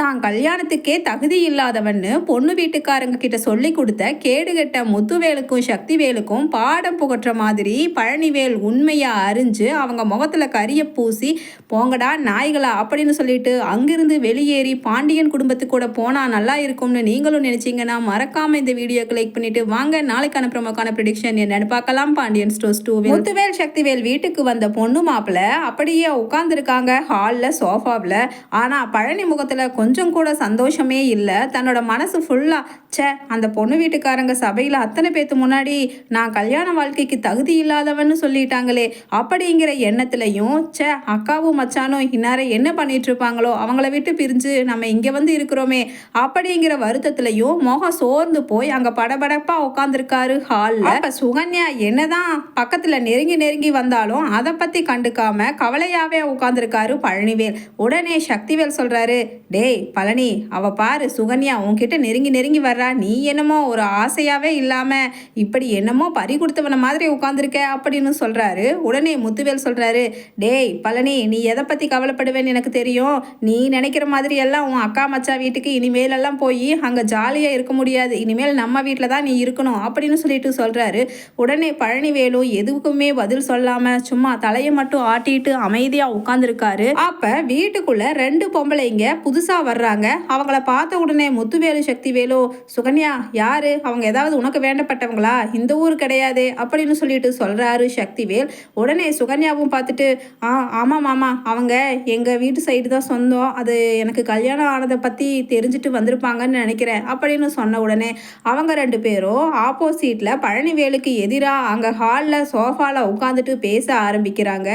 தான் கல்யாணத்துக்கே தகுதி இல்லாதவன்னு பொண்ணு வீட்டுக்காரங்க கிட்ட சொல்லி கொடுத்த கேடுகெட்ட முத்துவேலுக்கும் சக்திவேலுக்கும் பாடம் புகற்ற மாதிரி பழனிவேல் உண்மையாக அறிஞ்சு அவங்க முகத்துல கரிய பூசி போங்கடா நாய்களா அப்படின்னு சொல்லிட்டு அங்கிருந்து வெளியேறி பாண்டியன் குடும்பத்துக்கு கூட போனா நல்லா இருக்கும்னு நீங்களும் நினைச்சீங்கன்னா மறக்காம இந்த வீடியோ கிளிக் பண்ணிட்டு வாங்க. நாளைக்கான ப்ரமோக்கான ப்ரிடிக்ஷன் என்னன்னு பார்க்கலாம். பாண்டியன் ஸ்டோர்ஸ் டூ முத்துவேல் சக்திவேல் வீட்டுக்கு வந்த பொண்ணு மாப்பிள்ள அப்படியே உட்காந்துருக்காங்க ஹாலில் சோஃபாவில் ஆனால் பழனி முகத்தில் கொஞ்சம் கொஞ்சம் கூட சந்தோஷமே இல்லை. தன்னோட மனசு ஃபுல்லாக ச்சே அந்த பொண்ணு வீட்டுக்காரங்க சபையில் அத்தனை பேத்து முன்னாடி நான் கல்யாண வாழ்க்கைக்கு தகுதி இல்லாதவன்னு சொல்லிட்டாங்களே. அப்படிங்கிற எண்ணத்துலையும் ச்சே அக்காவும் மச்சானும் இன்னார என்ன பண்ணிட்டு இருப்பாங்களோ அவங்கள விட்டு பிரிஞ்சு நம்ம இங்கே வந்து இருக்கிறோமே அப்படிங்கிற வருத்தத்துலையும் முகம் சோர்ந்து போய் அங்கே படபடப்பாக உட்காந்துருக்காரு ஹாலில் இப்போ சுகன்யா என்னதான் பக்கத்தில் நெருங்கி நெருங்கி வந்தாலும் அதை பற்றி கண்டுக்காம கவலையாகவே உட்காந்துருக்காரு பழனிவேல். உடனே சக்திவேல் சொல்கிறாரு டேய் பழனி அவ பாரு சுகன்யா உன்கிட்ட நெருங்கி நெருங்கி வர்றா. நீ என்னமோ ஒரு ஆசையாகவே இல்லாமல் இப்படி என்னமோ பறி கொடுத்தவன மாதிரி உட்காந்துருக்க அப்படின்னு சொல்கிறாரு உடனே முத்துவேல் சொல்கிறாரு டேய் பழனி நீ எதை பற்றி கவலைப்படுவேன்னு எனக்கு தெரியும். நீ நினைக்கிற மாதிரி எல்லாம் உன் அக்கா மச்சா வீட்டுக்கு இனிமேலெல்லாம் போய் அங்கே ஜாலியாக இருக்க முடியாது. இனிமேல் நம்ம வீட்டில் தான் நீ இருக்கணும் அப்படின்னு சொல்லிட்டு சொல்கிறாரு உடனே பழனிவேலு எதுக்குமே பதில் சொல்லாமல் சும்மா தலையை மட்டும் ஆட்டிட்டு அமைதியாக உட்காந்துருக்காரு அப்போ வீட்டுக்குள்ள ரெண்டு பொம்பளைங்க புதுசாக வர்றாங்க. அவங்கள பார்த்த உடனே முத்துவேலு சக்திவேலு சுகன்யா யாரு? அவங்க ஏதாவது உனக்கு வேண்டப்பட்டவங்களா? இந்த ஊர் கிடையாது அப்படின்னு சொல்லிட்டு சொல்கிறாரு சக்திவேல். உடனே சுகன்யாவும் பார்த்துட்டு ஆ ஆமாம் மாமா. அவங்க எங்கள் வீட்டு சைடு தான் சொந்தம். அது எனக்கு கல்யாணம் ஆனதை பற்றி தெரிஞ்சுட்டு வந்திருப்பாங்கன்னு நினைக்கிறேன் அப்படின்னு சொன்ன உடனே அவங்க ரெண்டு பேரும் ஆப்போசிட்டில் பழனிவேலுக்கு எதிராக அங்கே ஹாலில் சோஃபாவில் உட்காந்துட்டு பேச ஆரம்பிக்கிறாங்க.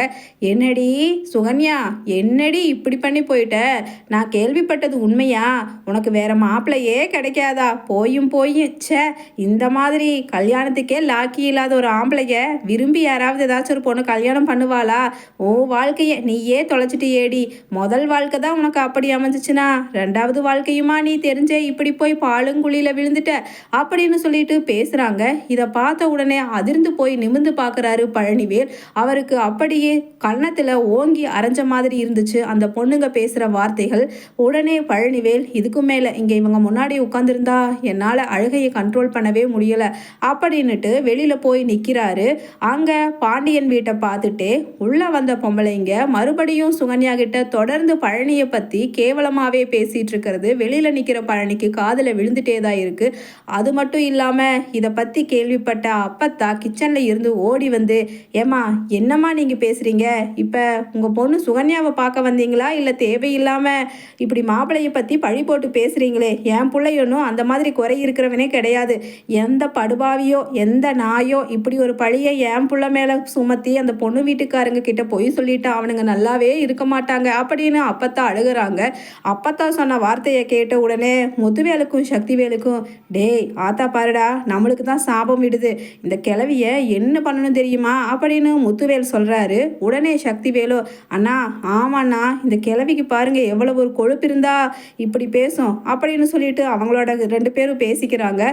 என்னடி சுகன்யா என்னடி இப்படி பண்ணி போயிட்ட? நான் கேள்விப்பட்டது உண்மையா? உனக்கு வேற மாப்பிள்ளையே கிடைக்காதா? போயும் போயும். ச்சே இந்த மாதிரி கல்யாணத்துக்கே லாக்கி இல்லாத ஒரு ஆம்பளைய விரும்பி யாராவது ஏதாச்சும் ஒரு பொண்ணு கல்யாணம் பண்ணுவாளா? ஓ வாழ்க்கையை நீயே தொலைச்சிட்டு ஏடி முதல் வாழ்க்கை தான் உனக்கு அப்படி அமைஞ்சிச்சுன்னா ரெண்டாவது வாழ்க்கையுமா நீ தெரிஞ்சே இப்படி போய் பாலுங்குழியில் விழுந்துட்ட? அப்படின்னு சொல்லிட்டு பேசுகிறாங்க இதை பார்த்த உடனே அதிர்ந்து போய் நிமிர்ந்து பார்க்குறாரு பழனிவேல். அவருக்கு அப்படியே கன்னத்தில் ஓங்கி அரைஞ்ச மாதிரி இருந்துச்சு அந்த பொண்ணுங்க பேசுகிற வார்த்தைகள். உடனே பழனிவேல் இதுக்கு மேலே இங்கே இவங்க முன்னாடி உட்காந்துருந்தா என்னால் அழுகையை கண்ட்ரோல் பண்ணவே முடியலை. அப்படின்னுட்டு வெளியில் போய் நிற்கிறாரு அங்கே பாண்டியன் வீட்டை பார்த்துட்டே உள்ளே வந்த பொம்பளைங்க மறுபடியும் சுகன்யா கிட்ட தொடர்ந்து பழனியை பற்றி கேவலமாகவே பேசிகிட்டு இருக்கிறது. வெளியில் நிற்கிற பழனிக்கு காதில் விழுந்துட்டே தான் இருக்குது அது மட்டும் இல்லாமல் இதை பற்றி கேள்விப்பட்ட அப்பத்தா கிச்சனில் இருந்து ஓடி வந்து ஏமா என்னம்மா நீங்கள் பேசுகிறீங்க இப்போ உங்கள் பொண்ணு சுகன்யாவை பார்க்க வந்தீங்களா? இல்லை தேவையில்லாமல் இப்படி மாப்பிள்ளைய பற்றி பழி போட்டு பேசுகிறீங்களே என் பிள்ளையொன்னும் அந்த மாதிரி குறை இருக்கிறவனே கிடையாது. எந்த படுபாவியோ எந்த நாயோ இப்படி ஒரு பழியை என் புள்ள மேலே சுமத்தி அந்த பொண்ணு வீட்டுக்காரங்க கிட்ட போய் சொல்லிட்டு அவனுங்க நல்லாவே இருக்க மாட்டாங்க அப்படின்னு அப்பத்தா அழுகுறாங்க. அப்பத்தா சொன்ன வார்த்தையை கேட்ட உடனே முத்துவேலுக்கும் சக்திவேலுக்கும் டேய் ஆத்தா பாருடா நம்மளுக்கு தான் சாபம் விடுது. இந்த கிளவிய என்ன பண்ணணும் தெரியுமா? அப்படின்னு முத்துவேல் சொல்கிறாரு உடனே சக்திவேலு அண்ணா ஆமாண்ணா இந்த கிளவிக்கு பாருங்க எவ்வளவு ஒரு கொழுப்பு இருந்தா இப்படி பேசும். அப்படின்னு சொல்லிட்டு அவங்களோட ரெண்டு பேரும் பேசிக்கிறாங்க.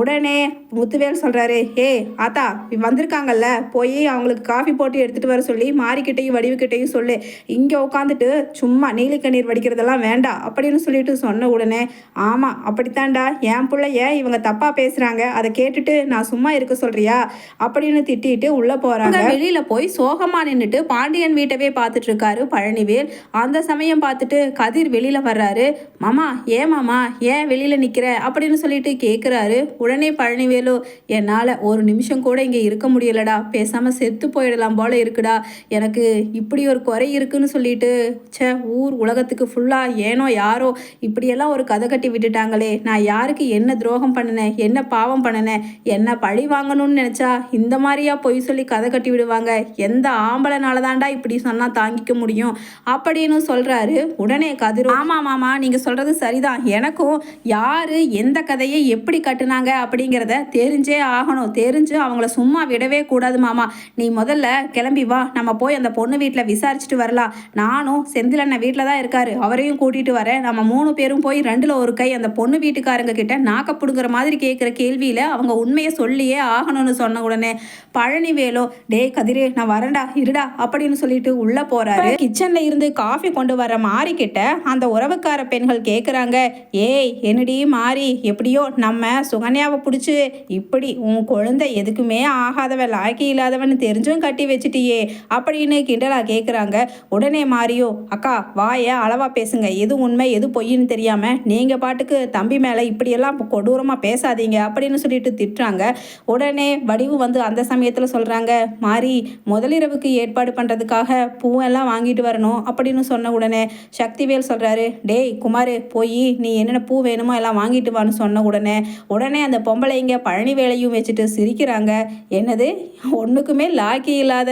உடனே முத்துவேல் சொல்கிறாரு ஏ ஆத்தா வந்திருக்காங்கல்ல போய் அவங்களுக்கு காஃபி போட்டு எடுத்துட்டு வர சொல்லி மாறிக்கிட்டையும் வடிவுக்கிட்டையும் சொல்லு. இங்கே உட்காந்துட்டு சும்மா நீலி கண்ணீர் வடிக்கிறதெல்லாம் வேண்டாம் அப்படின்னு சொல்லிட்டு சொன்ன உடனே ஆமாம் அப்படித்தான்டா என் பிள்ளைய இவங்க தப்பாக பேசுகிறாங்க அதை கேட்டுட்டு நான் சும்மா இருக்க சொல்றியா? அப்படின்னு திட்டிட்டு உள்ளே போகிறாங்க வெளியில் போய் சோகமாக நின்றுட்டு பாண்டியன் வீட்டவே பார்த்துட்டு இருக்காரு பழனிவேல். அந்த சமயம் பார்த்துட்டு கதிர் வெளியில் வர்றாரு மாமா ஏன் மாமா ஏன் வெளியில் நிற்கிற அப்படின்னு சொல்லிட்டு கேட்குறாரு உடனே பழனிவேலு என்னால் ஒரு நிமிஷம் கூட இங்கே இருக்க முடியலடா பேசாமல் செத்து போயிடலாம் போல இருக்குடா. எனக்கு இப்படி ஒரு குறை இருக்குன்னு சொல்லிட்டு ச்சே ஊர் உலகத்துக்கு ஃபுல்லாக ஏனோ யாரோ இப்படியெல்லாம் ஒரு கதை கட்டி விட்டுட்டாங்களே. நான் யாருக்கு என்ன துரோகம் பண்ணினேன் என்ன பாவம் பண்ணினேன் என்ன பழி வாங்கணும்னு நினச்சா இந்த மாதிரியா பொய் சொல்லி கதை கட்டி விடுவாங்க. எந்த ஆம்பளைனால தான்டா இப்படி சொன்னால் தாங்கிக்க முடியும்? அப்படின்னு சொல்கிறாரு உடனே கதிரும் ஆமாம் மாமா நீங்கள் சொல்கிறது சரிதான். எனக்கும் யார் எந்த கதையை எப்படி கட்டுனாங்க அப்படிங்கிறத தெரிஞ்சே ஆகணும். தெரிஞ்சு அவங்கள சும்மா விடவே கூடாது மாமா. நீ முதல்ல கிளம்பி வா. நம்ம போய் அந்த பொண்ணு வீட்டில் விசாரிச்சுட்டு வரலாம். நானும் செந்திலண்ணன் வீட்டில் தான் இருக்காரு. அவரையும் கூட்டிகிட்டு வரேன். நம்ம மூணு பேரும் போய் ரெண்டில் ஒரு கை அந்த பொண்ணு வீட்டுக்காரங்க கிட்ட நாக்க பிடுங்குற மாதிரி கேட்குற கேள்வியில் அவங்க உண்மையை சொல்லியே ஆகணும்னு சொன்ன உடனே பழனிவேலோ டே கதிரே நான் வரேன்டா இருடா அப்படின்னு சொல்லிட்டு உள்ளே போகிறாரு கிச்சனில் இருந்து காஃபி கொண்டு வர மாறி கிட்ட அந்த உறவு சொந்தக்கார பெண்கள் கேட்குறாங்க ஏய் என்னடி மாறி? எப்படியோ நம்ம சுகன்யாவை பிடிச்சி இப்படி உன் குழந்தை எதுக்குமே ஆகாதவன் லாய்க்கு இல்லாதவன் தெரிஞ்சும் கட்டி வச்சிட்டியே அப்படின்னு கிண்டலா கேட்குறாங்க உடனே மாறியோ அக்கா வாய அளவா பேசுங்க. எது உண்மை எது பொய்ன்னு தெரியாமல் நீங்கள் பாட்டுக்கு தம்பி மேலே இப்படியெல்லாம் கொடூரமாக பேசாதீங்க அப்படின்னு சொல்லிட்டு திட்டுறாங்க. உடனே வடிவு வந்து அந்த சமயத்தில் சொல்கிறாங்க மாறி முதலிரவுக்கு ஏற்பாடு பண்ணுறதுக்காக பூவெல்லாம் வாங்கிட்டு வரணும் அப்படின்னு சொன்ன உடனே சக்திவேல் சொல்கிறாரு டேய் குமார் போய் நீ என்னென்ன பூ வேணுமோ எல்லாம் வாங்கிட்டு வான்னு சொன்ன உடனே உடனே அந்த பொம்பளைங்க பழனி வேலையும் வச்சுட்டு சிரிக்கிறாங்க. என்னது? ஒன்றுக்குமே லாக்கி இல்லாத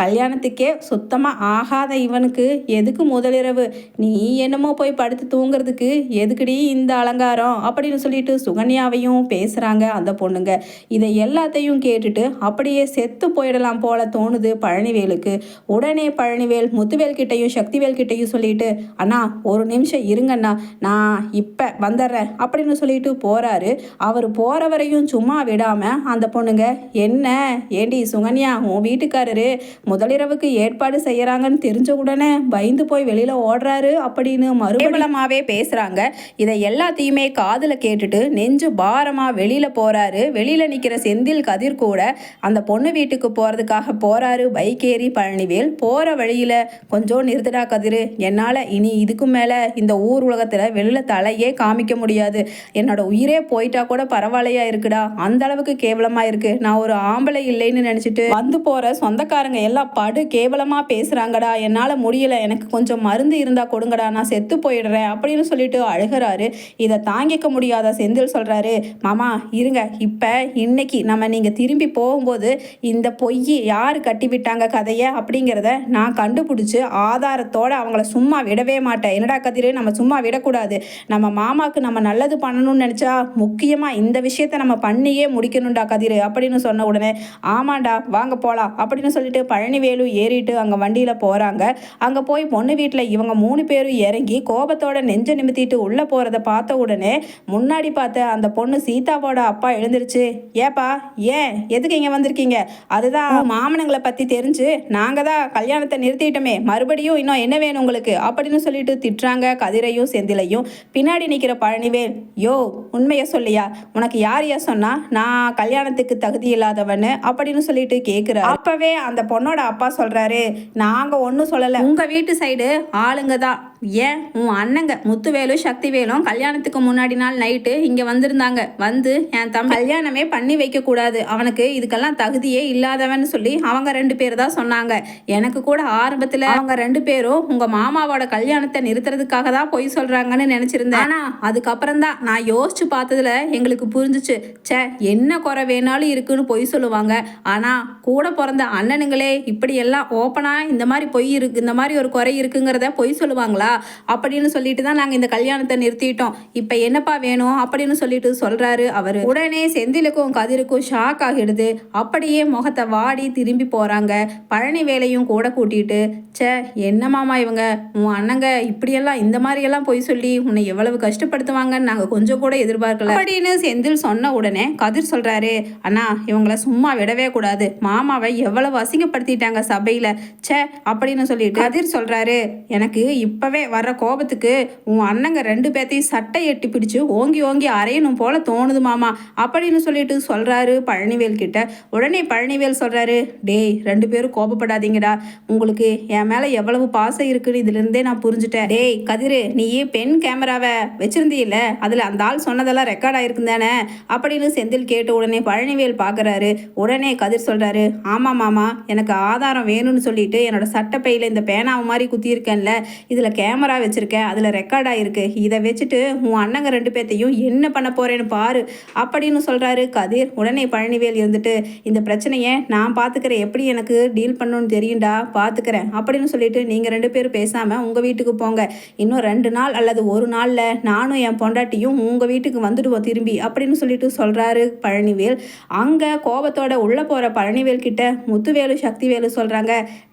கல்யாணத்துக்கே சுத்தமாக ஆகாத இவனுக்கு எதுக்கு முதலிரவு? நீ என்னமோ போய் படுத்து தூங்குறதுக்கு எதுக்குடி இந்த அலங்காரம்? அப்படின்னு சொல்லிட்டு சுகன்யாவையும் பேசுகிறாங்க அந்த பொண்ணுங்க. இதை எல்லாத்தையும் கேட்டுட்டு அப்படியே செத்து போயிடலாம் போல தோணுது பழனிவேலுக்கு. உடனே பழனிவேல் முத்துவேல் கிட்டையும் சக்திவேல் கிட்டையும் சொல்லிட்டு அண்ணா ஒரு நிமிஷம் இருங்கண்ணா நான் இப்போ வந்துடுறேன் அப்படின்னு சொல்லிட்டு போகிறாரு அவர் போகிற வரையும் சும்மா விடாமல் அந்த பொண்ணுங்க என்ன? ஏண்டி சுகன்யா உன் வீட்டுக்காரரு முதலிரவுக்கு ஏற்பாடு செய்கிறாங்கன்னு தெரிஞ்ச உடனே பயந்து போய் வெளியில் ஓடுறாரு அப்படின்னு மறுபலமாகவே பேசுகிறாங்க இதை எல்லாத்தையுமே காதில் கேட்டுட்டு நெஞ்சு பாரமாக வெளியில் போகிறாரு வெளியில் நிற்கிற செந்தில் கதிர் கூட அந்த பொண்ணு வீட்டுக்கு போகிறதுக்காக போகிறாரு பைக் ஏறி பழனிவேல் போகிற வழியில் கொஞ்சம் நிறுத்தடா கதிர் என்னால் இனி இதுக்கு மேலே இந்த ஊர் உலகத்தில் வெளியில தலையே காமிக்க முடியாது. என்னோட உயிரே போயிட்டா கூட பரவாயில்லையா இருக்குடா? அந்த அளவுக்கு கேவலமா இருக்கு. நான் ஒரு ஆம்பளை இல்லைன்னு நினைச்சிட்டு வந்து போற சொந்தக்காரங்க எல்லாம் படு கேவலமா பேசுறாங்கடா. என்னால முடியல. எனக்கு கொஞ்சம் மருந்து இருந்தா கொடுங்கடா. நான் செத்து போயிடுறேன் அப்படின்னு சொல்லிட்டு அழுகிறாரு. இதை தாங்கிக்க முடியாத செந்தில் சொல்றாரு மாமா இருங்க. இப்ப இன்னைக்கு நம்ம நீங்க திரும்பி போகும்போது இந்த பொய் யார் கட்டி விட்டாங்க கதையை? அப்படிங்கிறத நான் கண்டுபிடிச்சு ஆதாரத்தோட அவங்கள சும்மா விடவே மாட்டேன். என்னடா கதிரு? நம்ம சும்மா விடக்கூடாது. நம்ம மாமாவுக்கு நம்ம நல்லது பண்ணணும்னு நினச்சா முக்கியமாக இந்த விஷயத்த நம்ம பண்ணியே முடிக்கணும்டா கதிரு அப்படின்னு சொன்ன உடனே ஆமாண்டா வாங்க போகலாம் அப்படின்னு சொல்லிட்டு பழனிவேலு ஏறிட்டு அங்கே வண்டியில் போகிறாங்க அங்கே போய் பொண்ணு வீட்டில் இவங்க மூணு பேரும் இறங்கி கோபத்தோட நெஞ்ச நிமித்திட்டு உள்ளே போகிறத பார்த்த உடனே முன்னாடி பார்த்த அந்த பொண்ணு சீதாவோட அப்பா எழுந்துருச்சு. ஏப்பா ஏன்? எதுக்கு இங்கே வந்திருக்கீங்க? அதுதான் மாமனங்களை பற்றி தெரிஞ்சு நாங்கள் தான் கல்யாணத்தை நிறுத்திட்டோமே மறுபடியும் இன்னும் என்ன வேணும் உங்களுக்கு? அப்படின்னு சொல்லிட்டு திட்டுறாங்க கதிரையும் செந்திலையும் பின்னாடி நிற்கிற பழனிவேல் யோ உண்மையை சொல்லியா? உனக்கு யார் யா சொன்னா நான் கல்யாணத்துக்கு தகுதி இல்லாதவன்னு அப்படின்னு சொல்லிட்டு கேட்குற அப்பவே அந்த பொண்ணோட அப்பா சொல்றாரு நாங்க ஒன்றும் சொல்லலை. உங்க வீட்டு சைடு ஆளுங்க தான். ஏன்? உன் அண்ணங்க முத்துவேலும் சக்திவேலும் கல்யாணத்துக்கு முன்னாடி நாள் நைட்டு இங்கே வந்திருந்தாங்க. வந்து என் தம் கல்யாணமே பண்ணி வைக்கக்கூடாது. அவனுக்கு இதுக்கெல்லாம் தகுதியே இல்லாதவன்னு சொல்லி அவங்க ரெண்டு பேர் தான் சொன்னாங்க. எனக்கு கூட ஆரம்பத்தில் அவங்க ரெண்டு பேரும் உங்கள் மாமாவோட கல்யாணத்தை நிறுத்துறதுக்காக தான் பொய் சொல்கிறாங்கன்னு நினச்சிருந்தேன். ஆனால் அதுக்கப்புறம் தான் நான் யோசிச்சு பார்த்ததுல எங்களுக்கு புரிஞ்சுச்சு. ச்சே என்ன குறை வேணாலும் இருக்குன்னு பொய் சொல்லுவாங்க. ஆனால் கூட பிறந்த அண்ணனுங்களே இப்படி எல்லாம் இந்த மாதிரி பொய் இருக்கு இந்த மாதிரி ஒரு குறை இருக்குங்கிறத பொய் சொல்லுவாங்களா? அப்படின்னு சொல்லிட்டு தான் நாங்கள் இந்த கல்யாணத்தை நிறுத்திட்டோம். இப்போ என்னப்பா வேணும்? அப்படின்னு சொல்லிட்டு சொல்கிறாரு அவர். உடனே செந்திலுக்கும் கதிருக்கும் ஷாக் ஆகிடுது. அப்படியே முகத்தை வாடி திரும்பி போகிறாங்க பழனி வேலையும் கூட கூட்டிட்டு ச்சே என்ன மாமா இவங்க? உன் அண்ணங்க இப்படியெல்லாம் இந்த மாதிரியெல்லாம் போய் பொய் சொல்லி உன்னை எவ்வளவு கஷ்டப்படுத்துவாங்கன்னு நாங்கள் கொஞ்சம் கூட எதிர்பார்க்கல. அப்படின்னு செந்தில் சொன்ன உடனே கதிர் சொல்கிறாரு அண்ணா இவங்கள சும்மா விடவே கூடாது. மாமாவை எவ்வளவு அசிங்கப்படுத்திட்டாங்க சபையில். ச்சே அப்படின்னு சொல்லிட்டு கதிர் சொல்கிறாரு எனக்கு இப்போவே வர்ற கோபத்துக்கு உன் அண்ணங்க ரெண்டு பேர்த்தையும் சட்டை எட்டி பிடிச்சு ஓங்கி ஓங்கி அரையணும் போல தோணுது மாமா. அப்படின்னு சொல்லிட்டு சொல்கிறாரு பழனிவேல் கிட்ட. உடனே பழனிவேல் சொல்கிறாரு டேய் ரெண்டு பேரும் கோபப்படாதீங்கடா. உங்களுக்கு என் மேலே எவ்வளவு பாசம் இருக்குன்னு இதுலேருந்தே நான் புரிஞ்சுட்டேன். டேய் கதிரு நீ பெண் கேமராவை வச்சிருந்தீல்ல? அதில் அந்த ஆள் சொன்னதெல்லாம் ரெக்கார்ட் ஆகிருக்கு தானே? அப்படின்னு செந்தில் கேட்ட உடனே பழனிவேல் பார்க்குறாரு உடனே கதிர் சொல்கிறாரு ஆமாம் மாமா. எனக்கு ஆதாரம் வேணும்னு சொல்லிட்டு என்னோட சட்டப்பையில் இந்த பேனாவை மாதிரி குத்தியிருக்கேன்ல. இதுல கேமரா வச்சுருக்க அதில் ரெக்கார்ட் ஆகிருக்கு இதை வச்சுட்டு உன் அண்ணங்க ரெண்டு பேர்த்தையும் என்ன பண்ண போகிறேன்னு பாரு அப்படின்னு சொல்கிறாரு கதிர். உடனே பழனிவேல் இருந்துட்டு இந்த பிரச்சனையை நான் பார்த்துக்கிறேன் எப்படி எனக்கு டீல் பண்ணணும்னு தெரியும்டா பார்த்துக்கிறேன் அப்படின்னு சொல்லிட்டு நீங்கள் ரெண்டு பேரும் பேசாமல் உங்கள் வீட்டுக்கு போங்க. இன்னும் ரெண்டு நாள் அல்லது ஒரு நாளில் நானும் என் பொண்டாட்டியும் உங்கள் வீட்டுக்கு வந்துடுவோம் திரும்பி அப்படின்னு சொல்லிட்டு சொல்கிறாரு பழனிவேல். அங்கே கோபத்தோட உள்ளே போகிற பழனிவேல் கிட்ட முத்துவேலு சக்திவேலு சொல்கிறாங்க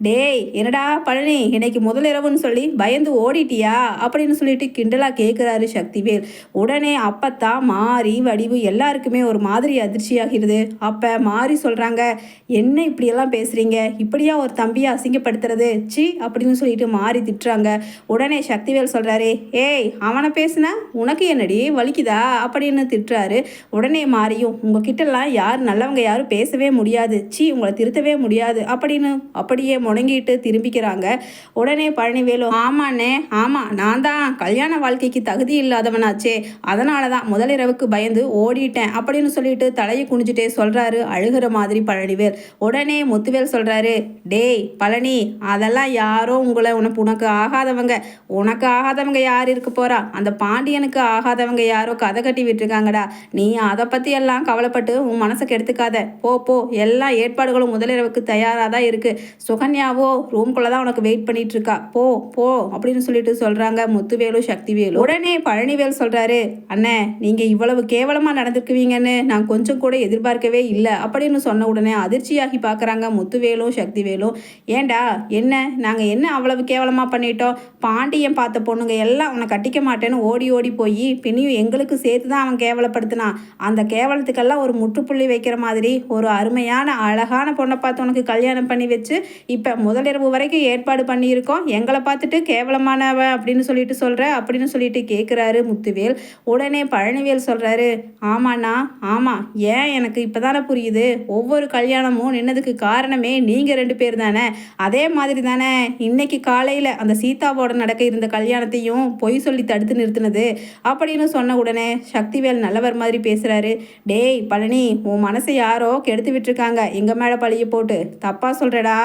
டேய் என்னடா பழனி? இன்னைக்கு முதலிரவுன்னு சொல்லி பயந்து ஓ ஓடிட்டியா? அப்படின்னு சொல்லிட்டு கிண்டலாக கேட்குறாரு சக்திவேல். உடனே அப்பத்தான் மாறி வடிவு எல்லாருக்குமே ஒரு மாதிரி அதிர்ச்சியாகிறது அப்போ மாறி சொல்கிறாங்க என்ன இப்படியெல்லாம் பேசுகிறீங்க இப்படியா ஒரு தம்பியை அசிங்கப்படுத்துறது? சி அப்படின்னு சொல்லிட்டு மாறி திட்டுறாங்க. உடனே சக்திவேல் சொல்கிறாரு ஏய் அவனை பேசுன உனக்கு என்னடி? வலிக்குதா? அப்படின்னு திட்டுறாரு. உடனே மாறியும் உங்ககிட்டலாம் யார் நல்லவங்க யாரும் பேசவே முடியாது. சி உங்களை திருத்தவே முடியாது. அப்படின்னு அப்படியே முடங்கிட்டு திரும்பிக்கிறாங்க. உடனே பழனிவேலு ஆமாண்ணே ஆமாம் நான் தான். கல்யாண வாழ்க்கைக்கு தகுதி இல்லாதவனாச்சே. அதனால தான் முதலிரவுக்கு பயந்து ஓடிட்டேன் அப்படின்னு சொல்லிட்டு தலையை குனிஞ்சிட்டே சொல்கிறாரு அழுகிற மாதிரி பழனிவேல். உடனே முத்துவேல் சொல்கிறாரு டேய் பழனி அதெல்லாம் யாரோ உங்களை உனக்கு உனக்கு ஆகாதவங்க. உனக்கு ஆகாதவங்க யார் இருக்க போகிறா அந்த பாண்டியனுக்கு ஆகாதவங்க யாரோ கதை கட்டி விட்டுருக்காங்கடா. நீ அதை பற்றி எல்லாம் கவலைப்பட்டு உன் மனசை கெடுத்துக்காத. போ போ. எல்லா ஏற்பாடுகளும் முதலிரவுக்கு தயாராக தான் இருக்குது சுகன்யாவோ ரூம்குள்ளே தான் உனக்கு வெயிட் பண்ணிகிட்ருக்கா இருக்கா. போ போ. அப்படின்னு சொல்லிட்டு சொல்கிறாங்க முத்துவேலு சக்திவேலு. உடனே பழனிவேல் சொல்கிறாரு அண்ணே நீங்கள் இவ்வளவு கேவலமாக நடந்திருக்குவீங்கன்னு நான் கொஞ்சம் கூட எதிர்பார்க்கவே இல்லை. அப்படின்னு சொன்ன உடனே அதிர்ச்சியாகி பார்க்குறாங்க முத்துவேலும் சக்திவேலும் ஏண்டா என்ன? நாங்கள் என்ன அவ்வளவு கேவலமாக பண்ணிட்டோம்? பாண்டியன் பார்த்த பொண்ணுங்க எல்லாம் அவனை கட்டிக்க மாட்டேன்னு ஓடி ஓடி போய் பின்னியும் எங்களுக்கு சேர்த்து தான் அவன் கேவலப்படுத்தினான். அந்த கேவலத்துக்கெல்லாம் ஒரு முற்றுப்புள்ளி வைக்கிற மாதிரி ஒரு அருமையான அழகான பொண்ணை பார்த்து உனக்கு கல்யாணம் பண்ணி வச்சு இப்போ முதலிரவு வரைக்கும் ஏற்பாடு பண்ணியிருக்கோம். எங்களை பார்த்துட்டு கேவலமாக கேவலமானவ அப்படின்னு சொல்லிட்டு சொல்கிற அப்படின்னு சொல்லிட்டு கேட்குறாரு முத்துவேல். உடனே பழனிவேல் சொல்கிறாரு ஆமாண்ணா ஆமாம் ஏன் எனக்கு இப்போ தானே புரியுது? ஒவ்வொரு கல்யாணமும் நின்னதுக்கு காரணமே நீங்கள் ரெண்டு பேர் தானே. அதே மாதிரி தானே இன்னைக்கு காலையில் அந்த சீதாவோட நடக்க இருந்த கல்யாணத்தையும் பொய் சொல்லி தடுத்து நிறுத்தினது அப்படின்னு சொன்ன உடனே சக்திவேல் நல்லவர் மாதிரி பேசுகிறாரு டேய் பழனி உன் மனசை யாரோ கெடுத்து விட்டுருக்காங்க. எங்கள் மேலே பழிய போட்டு. தப்பாக சொல்கிறடா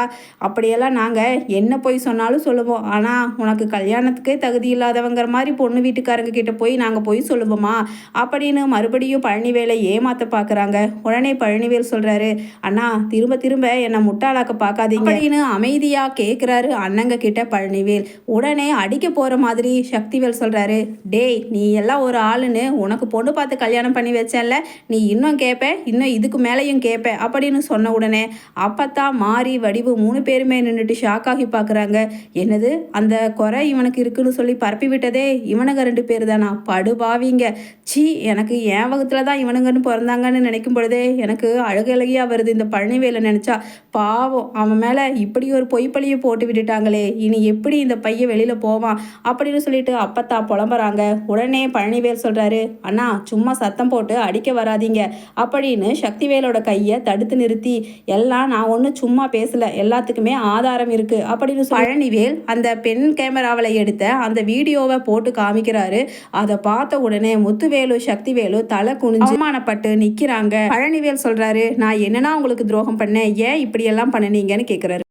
அப்படியெல்லாம் நாங்கள் என்ன பொய் சொன்னாலும் சொல்லுவோம். ஆனால் உனக்கு கல்யாணத்துக்கே தகுதி இல்லாதவங்கிற மாதிரி பொண்ணு வீட்டுக்காரங்க கிட்ட போய் நாங்கள் போய் சொல்லுவோமா? அப்படின்னு மறுபடியும் பழனிவேலை ஏமாத்த பார்க்குறாங்க உடனே பழனிவேல் சொல்கிறாரு அண்ணா திரும்ப திரும்ப என்னை முட்டாளாக்க பார்க்காதீங்க அப்படின்னு அமைதியாக கேட்குறாரு அண்ணங்க கிட்ட பழனிவேல். உடனே அடிக்க போகிற மாதிரி சக்திவேல் சொல்கிறாரு டேய் நீ எல்லாம் ஒரு ஆளுன்னு உனக்கு பொண்ணு பார்த்து கல்யாணம் பண்ணி வச்சல நீ இன்னும் கேட்ப இன்னும் இதுக்கு மேலேயும் கேட்ப அப்படின்னு சொன்ன உடனே அப்பத்தான் மாறி வடிவு மூணு பேருமே நின்றுட்டு ஷாக் ஆகி பார்க்குறாங்க என்னது அந்த குறை இவனுக்கு இருக்குன்னு சொல்லி பரப்பி விட்டதே. இவனுங்க ரெண்டு பேர் தானா படுபாவீங்க சி எனக்கு என் வகத்தில் தான் இவனுங்கன்னு பிறந்தாங்கன்னு நினைக்கும் பொழுதே எனக்கு அழுகழகியாக வருது. இந்த பழனிவேலை நினச்சா பாவம். அவன் மேலே இப்படி ஒரு பொய்ப்பழியை போட்டு விட்டுட்டாங்களே. இனி எப்படி இந்த பையன் வெளியில் போவான்? அப்படின்னு சொல்லிட்டு அப்பத்தா புலம்புறாங்க. உடனே பழனிவேல் சொல்கிறாரு அண்ணா சும்மா சத்தம் போட்டு அடிக்க வராதீங்க. அப்படின்னு சக்திவேலோட கையை தடுத்து நிறுத்தி எல்லாம் நான் ஒன்றும் சும்மா பேசல. எல்லாத்துக்குமே ஆதாரம் இருக்கு. அப்படின்னு பழனிவேல் அந்த பெண் கேமரா கேமராவில் எடுத்த அந்த வீடியோவை போட்டு காமிக்கிறாரு. அதை பார்த்த உடனே முத்துவேலு சக்திவேலு தலை குனிஞ்சு அவமானப்பட்டு நிற்கிறாங்க பழனிவேல் சொல்றாரு நான் என்னன்னா உங்களுக்கு துரோகம் பண்ணேன். ஏன் இப்படியெல்லாம் பண்ணுனீங்கன்னு கேட்குறாரு